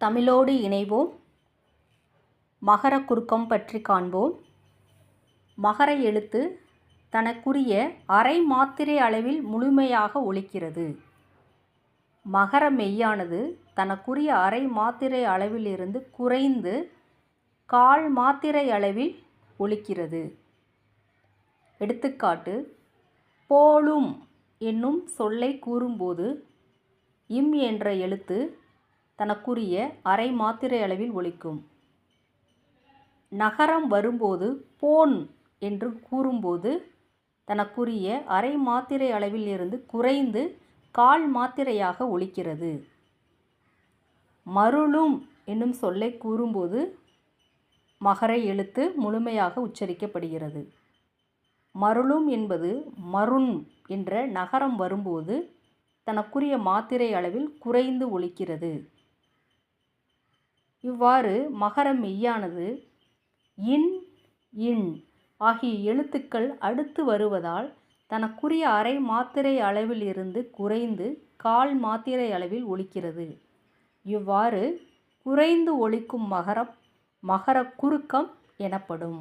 தமிழோடு இணைவோம். மகர குறுக்கம் பற்றி காண்போம். மகர எழுத்து தனக்குரிய அரை மாத்திரை அளவில் முழுமையாக ஒலிக்கிறது. மகர மெய்யானது தனக்குரிய அரை மாத்திரை அளவிலிருந்து குறைந்து கால் மாத்திரை அளவில் ஒலிக்கிறது. எடுத்துக்காட்டு போலும் என்னும் சொல்லை கூறும்போது இம் என்ற எழுத்து தனக்குரிய அரை மாத்திரை அளவில் ஒழிக்கும். நகரம் வரும்போது போன் என்று கூறும்போது தனக்குரிய அரை மாத்திரை அளவில் இருந்து குறைந்து கால் மாத்திரையாக ஒலிக்கிறது மருளும் என்னும் சொல்லை கூறும்போது மகர எழுத்து முழுமையாக உச்சரிக்கப்படுகிறது. மருளும் என்பது மருண் என்ற நகரம் வரும்போது தனக்குரிய மாத்திரை அளவில் குறைந்து ஒழிக்கிறது. இவ்வாறு மகர மெய்யானது இன் இன் ஆகிய எழுத்துக்கள் அடுத்து வருவதால் தனக்குரிய அரை மாத்திரை அளவில் இருந்து குறைந்து கால் மாத்திரை அளவில் ஒலிக்கிறது. இவ்வாறு குறைந்து ஒலிக்கும் மகரம் மகர குறுக்கம் எனப்படும்.